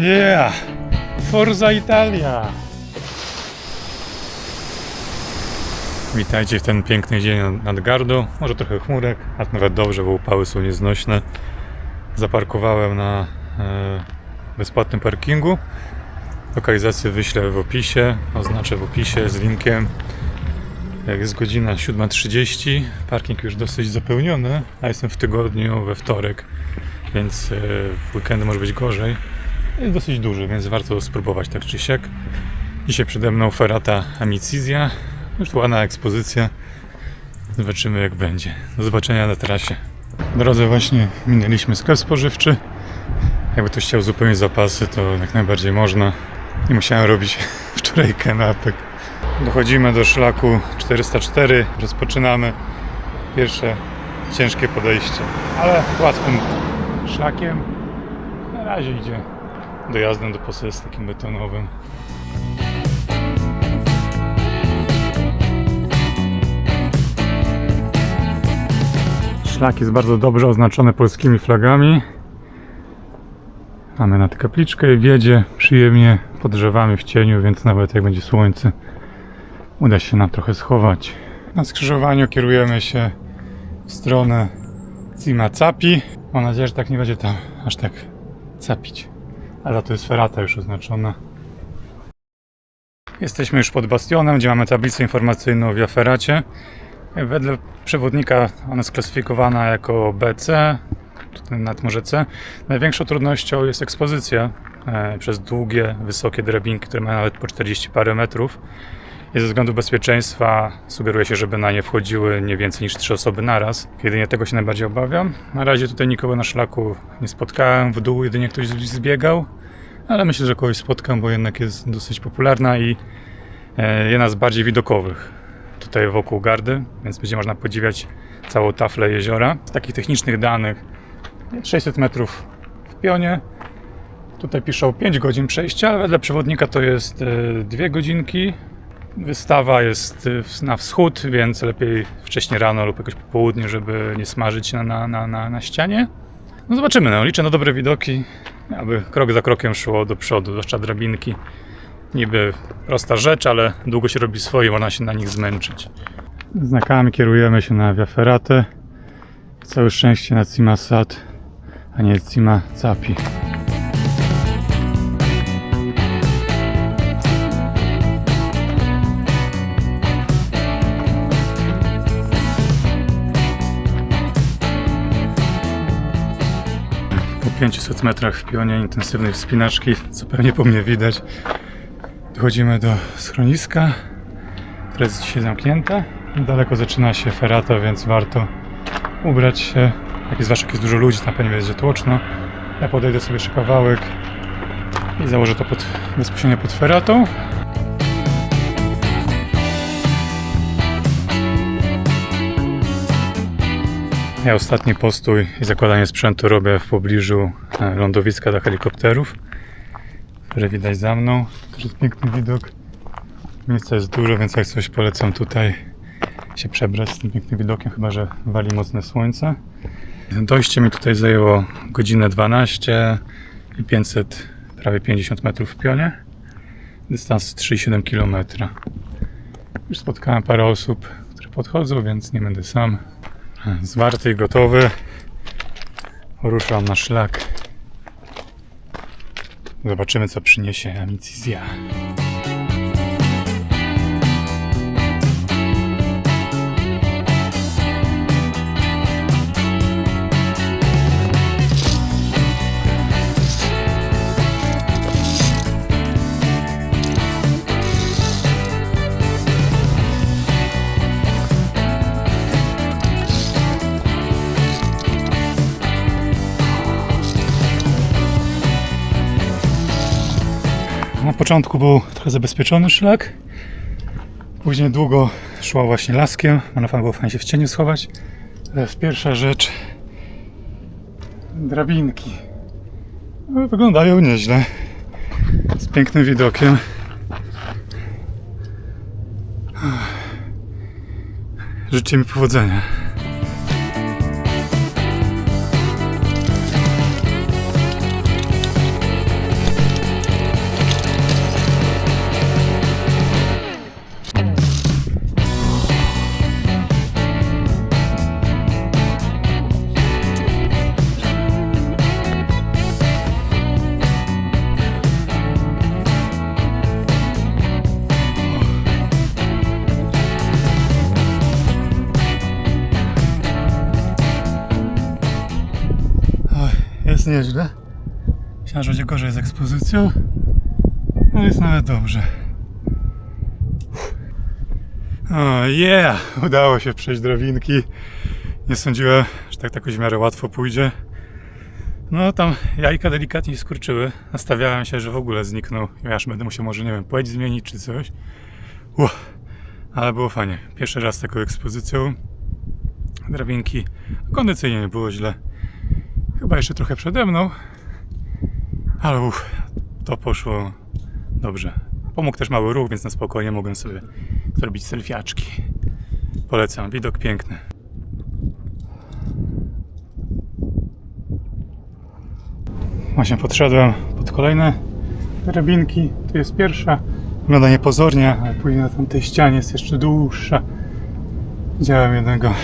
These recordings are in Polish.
Yeah! Forza Italia! Witajcie w ten piękny dzień nad Gardą. Może trochę chmurek, a nawet dobrze, bo upały są nieznośne. Zaparkowałem na e, bezpłatnym parkingu. Lokalizację wyślę w opisie, oznaczę w opisie z linkiem. Jak jest godzina 7.30, parking już dosyć zapełniony, a jestem w tygodniu we wtorek, więc e, w weekendy może być gorzej. Jest dosyć duży, więc warto spróbować tak czy siak. Dzisiaj przede mną Ferrata Amicizja. Już ładna ekspozycja. Zobaczymy jak będzie. Do zobaczenia na trasie. W drodze właśnie minęliśmy sklep spożywczy. Jakby ktoś chciał zupełnie zapasy, to jak najbardziej można. Nie musiałem robić wczoraj kanapek. Dochodzimy do szlaku 404. Rozpoczynamy pierwsze ciężkie podejście, ale łatwym szlakiem. Na razie idzie dojazdem do posesji takim betonowym. Szlak jest bardzo dobrze oznaczony polskimi flagami. Mamy nad kapliczkę i wiedzie przyjemnie pod drzewami w cieniu, więc nawet jak będzie słońce, uda się nam trochę schować. Na skrzyżowaniu kierujemy się w stronę Cima Capi. Mam nadzieję, że tak nie będzie tam aż tak capić. Ale to jest ferata już oznaczona. Jesteśmy już pod bastionem, gdzie mamy tablicę informacyjną o Via Ferracie. Wedle przewodnika ona jest klasyfikowana jako BC, tutaj nad może C. Największą trudnością jest ekspozycja e, przez długie, wysokie drabinki, które mają nawet po 40 parę metrów. I ze względu bezpieczeństwa sugeruje się, żeby na nie wchodziły nie więcej niż trzy osoby naraz. Jedynie tego się najbardziej obawiam. Na razie tutaj nikogo na szlaku nie spotkałem, w dół jedynie ktoś zbiegał, ale myślę, że kogoś spotkam, bo jednak jest dosyć popularna i e, jedna z bardziej widokowych tutaj wokół gardy, więc będzie można podziwiać całą taflę jeziora. Z takich technicznych danych 600 metrów w pionie. Tutaj piszą 5 godzin przejścia, ale wedle przewodnika to jest 2 godzinki. Wystawa jest e, na wschód, więc lepiej wcześniej rano lub jakoś po południu, żeby nie smażyć na, na, na, na ścianie. No zobaczymy, no. liczę na dobre widoki, aby krok za krokiem szło do przodu, zwłaszcza drabinki. Niby prosta rzecz, ale długo się robi swoje, można się na nich zmęczyć. Znakami kierujemy się na Via Ferrate. Całe szczęście na Cima Sad, a nie Cima Capi. 500 metrach w pionie intensywnej wspinaczki, co pewnie po mnie widać, dochodzimy do schroniska, które jest dzisiaj zamknięte. Daleko zaczyna się ferata, więc warto ubrać się. Jak jest, zwłaszcza jak jest dużo ludzi, tam pewnie będzie tłoczno. Ja podejdę sobie jeszcze kawałek i założę to pod, bezpośrednio pod feratą. Ja ostatni postój i zakładanie sprzętu robię w pobliżu e, lądowiska dla helikopterów, które widać za mną. To jest piękny widok. Miejsca jest dużo, więc jak coś polecam tutaj się przebrać z tym pięknym widokiem, chyba że wali mocne słońce. Dojście mi tutaj zajęło godzinę 12 i 500, prawie 50 metrów w pionie. Dystans 3,7 km. Już spotkałem parę osób, które podchodzą, więc nie będę sam. Zwarty i gotowy. Ruszam na szlak. Zobaczymy, co przyniesie Amicizja. Początku był trochę zabezpieczony szlak. Później długo szła właśnie laskiem. Można było fajnie się w cieniu schować. Teraz pierwsza rzecz. Drabinki. No, wyglądają nieźle. Z pięknym widokiem. Życzę mi powodzenia. Jest nieźle. Myślałem, że będzie gorzej z ekspozycją. No jest nawet dobrze. O, yeah! Udało się przejść drabinki. Nie sądziłem, że tak jakoś w miarę łatwo pójdzie. No tam jajka delikatnie skurczyły. Nastawiałem się, że w ogóle zniknął. Ja aż będę musiał może, nie wiem, płeć zmienić czy coś. Uff, ale było fajnie. Pierwszy raz z taką ekspozycją. Drabinki. Kondycyjnie nie było źle. Chyba jeszcze trochę przede mną. Ale uff, to poszło dobrze. Pomógł też mały ruch, więc na spokojnie mogłem sobie zrobić selfiaczki. Polecam, widok piękny. Właśnie podszedłem pod kolejne drabinki. Tu jest pierwsza. Wygląda niepozornie, ale później na tamtej ścianie jest jeszcze dłuższa. Widziałem jednego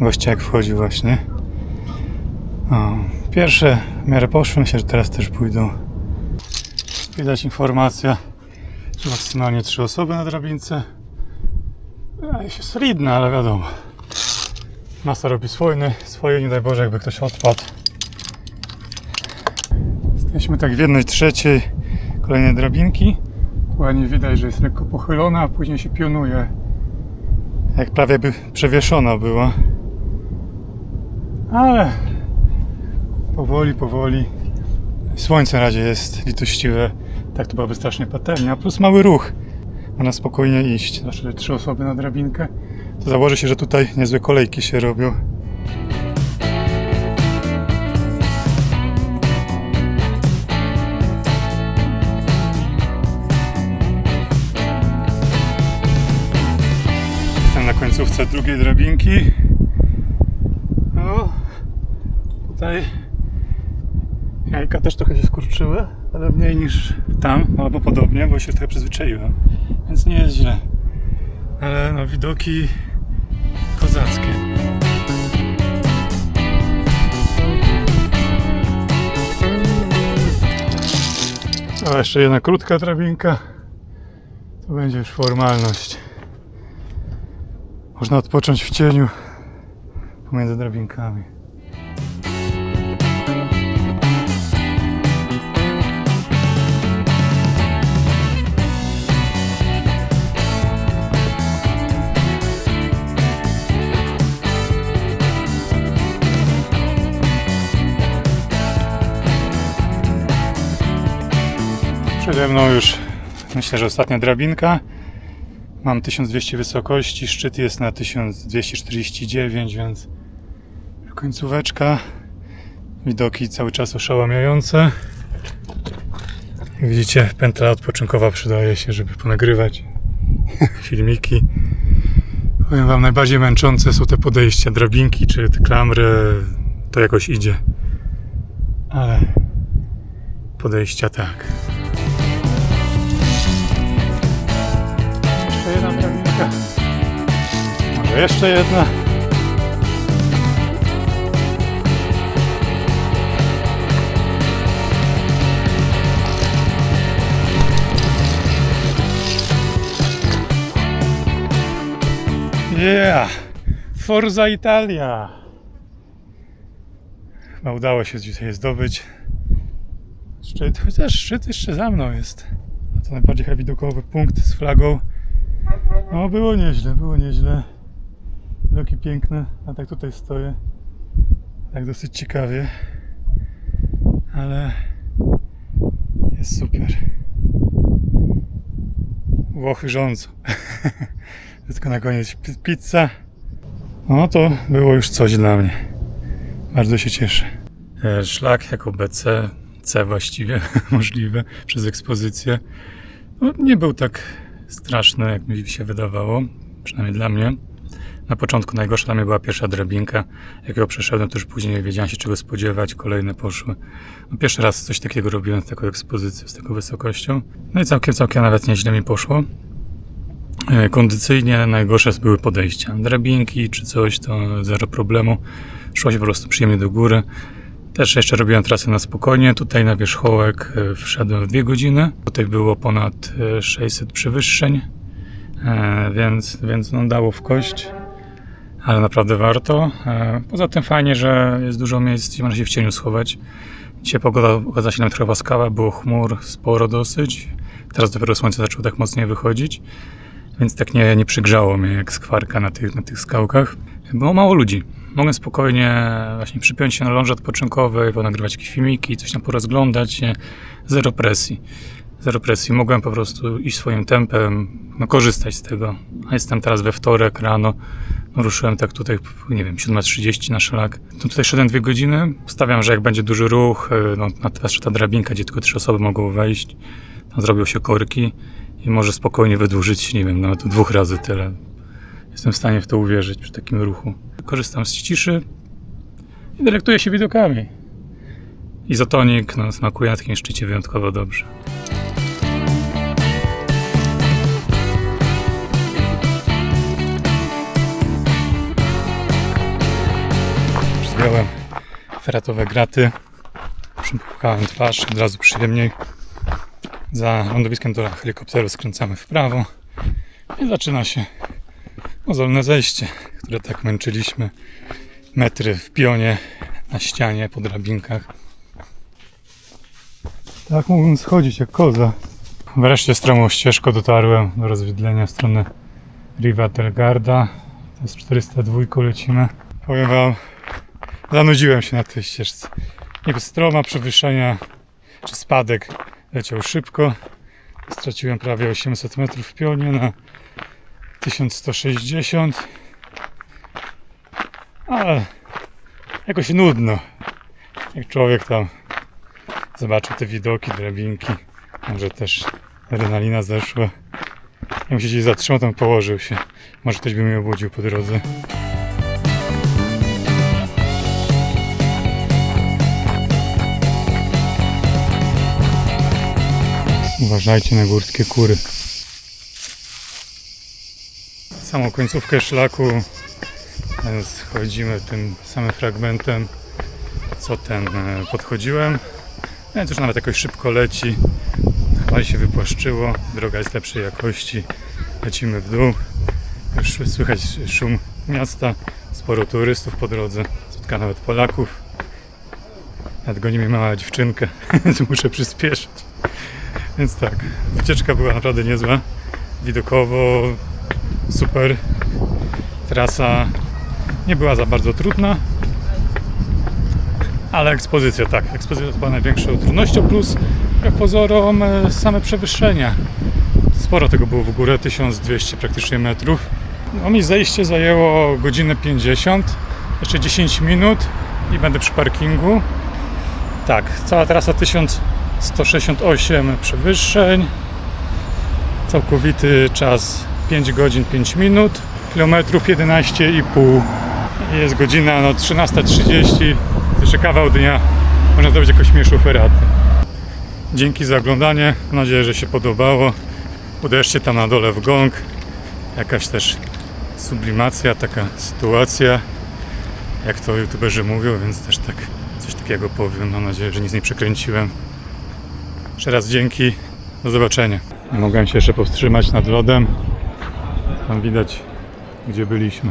gościa jak wchodził właśnie. Pierwsze w miarę poszły, myślę, że teraz też pójdą. Widać informacja, że maksymalnie trzy osoby na drabince. Się solidna, ale wiadomo. Masa robi swoje, swoje, nie daj Boże, jakby ktoś odpadł. Jesteśmy tak w jednej trzeciej kolejnej drabinki. Ładnie widać, że jest lekko pochylona, a później się pionuje. Jak prawie by przewieszona była. Ale powoli, powoli. Słońce na razie jest litościwe. Tak to byłaby strasznie patelnia. Plus mały ruch. Można spokojnie iść. Że trzy osoby na drabinkę. To założy się, że tutaj niezłe kolejki się robią. Jestem na końcówce drugiej drabinki. O, tutaj jajka też trochę się skurczyły, ale mniej niż tam, albo podobnie, bo się trochę przyzwyczaiłem. Więc nie jest źle. Ale no widoki kozackie. O, jeszcze jedna krótka drabinka. To będzie już formalność. Można odpocząć w cieniu pomiędzy drabinkami. Przede mną już myślę, że ostatnia drabinka. Mam 1200 wysokości, szczyt jest na 1249, więc końcóweczka. Widoki cały czas oszałamiające. Jak widzicie, pętla odpoczynkowa przydaje się, żeby ponagrywać filmiki. Powiem Wam, najbardziej męczące są te podejścia, drabinki czy te klamry. To jakoś idzie. Ale podejścia tak. Jeszcze jedna. Yeah! Forza Italia! Chyba udało się dzisiaj zdobyć szczyt, chociaż szczyt jeszcze za mną jest. To najbardziej widokowy punkt z flagą. No było nieźle, było nieźle. Widoki piękne, a tak tutaj stoję. Tak dosyć ciekawie. Ale jest super. Włochy rządzą. Tylko na koniec pi- pizza. No to było już coś dla mnie. Bardzo się cieszę. E, Szlak jako BC, C właściwie możliwe przez ekspozycję. No, nie był tak straszny, jak mi się wydawało, przynajmniej dla mnie. Na początku najgorsza dla mnie była pierwsza drabinka. Jak ją przeszedłem, to już później nie wiedziałem się czego spodziewać, kolejne poszły. No, pierwszy raz coś takiego robiłem z taką ekspozycją, z taką wysokością. No i całkiem, całkiem nawet nieźle mi poszło. E, Kondycyjnie najgorsze były podejścia. Drabinki czy coś, to zero problemu. Szło się po prostu przyjemnie do góry. Też jeszcze robiłem trasę na spokojnie. Tutaj na wierzchołek e, wszedłem w dwie godziny. Tutaj było ponad e, 600 przewyższeń, e, więc, więc no dało w kość. Ale naprawdę warto. E, Poza tym fajnie, że jest dużo miejsc, gdzie można się w cieniu schować. Dzisiaj pogoda okazała się nam trochę łaskawa, było chmur sporo dosyć. Teraz dopiero słońce zaczęło tak mocniej wychodzić, więc tak nie, nie przygrzało mnie jak skwarka na tych, na tych skałkach. Było mało ludzi. Mogłem spokojnie właśnie przypiąć się na ląże odpoczynkowej, ponagrywać jakieś filmiki, coś tam porozglądać. Zero presji. Zero presji. Mogłem po prostu iść swoim tempem, no korzystać z tego. A jestem teraz we wtorek rano. No, ruszyłem tak tutaj, nie wiem, 7.30 na szlak. To tutaj szedłem dwie godziny. Stawiam, że jak będzie duży ruch, y, no, na zwłaszcza ta drabinka, gdzie tylko trzy osoby mogą wejść, tam zrobią się korki i może spokojnie wydłużyć, nie wiem, nawet dwóch razy tyle. Jestem w stanie w to uwierzyć przy takim ruchu. Korzystam z ciszy i delektuję się widokami. Izotonik no, smakuje na takim szczycie wyjątkowo dobrze. Zdjąłem feratowe graty, przypukałem twarz, od razu przyjemniej. Za lądowiskiem do helikopteru skręcamy w prawo i zaczyna się mozolne zejście, które tak męczyliśmy. Metry w pionie, na ścianie, po drabinkach. Tak mógłbym schodzić jak koza. Wreszcie stromą ścieżką dotarłem do rozwidlenia w stronę Riva del Garda. To jest 402 lecimy. Powiem wam, zanudziłem się na tej ścieżce. Niby stroma przewyższenia czy spadek leciał szybko. Straciłem prawie 800 metrów w pionie na 1160. Ale jakoś nudno. Jak człowiek tam zobaczył te widoki, drabinki, może też adrenalina zeszła. Ja się gdzieś zatrzymał, tam położył się. Może ktoś by mnie obudził po drodze. Uważajcie na górskie kury. Samą końcówkę szlaku e, schodzimy tym samym fragmentem, co ten e, podchodziłem. Więc już nawet jakoś szybko leci. Chyba się wypłaszczyło. Droga jest lepszej jakości. Lecimy w dół. Już słychać szum miasta. Sporo turystów po drodze. Spotkałem nawet Polaków. Nadgoni mnie mała dziewczynkę, więc muszę przyspieszyć. Więc tak, wycieczka była naprawdę niezła. Widokowo super. Trasa nie była za bardzo trudna. Ale ekspozycja tak, ekspozycja była największą trudnością, plus jak pozorom e, same przewyższenia. Sporo tego było w górę, 1200 praktycznie metrów. No mi zejście zajęło godzinę 50, jeszcze 10 minut i będę przy parkingu. Tak, cała trasa 1168 przewyższeń. Całkowity czas 5 godzin 5 minut, kilometrów 11,5. Jest godzina no, 13.30, jeszcze kawał dnia. Można zrobić jakąś mniejszą feratę. Dzięki za oglądanie. Mam nadzieję, że się podobało. Uderzcie tam na dole w gong. Jakaś też sublimacja, taka sytuacja, jak to youtuberzy mówią, więc też tak coś takiego powiem. Mam nadzieję, że nic nie przekręciłem. Jeszcze raz dzięki. Do zobaczenia. Nie mogłem się jeszcze powstrzymać nad lodem. Tam widać, gdzie byliśmy.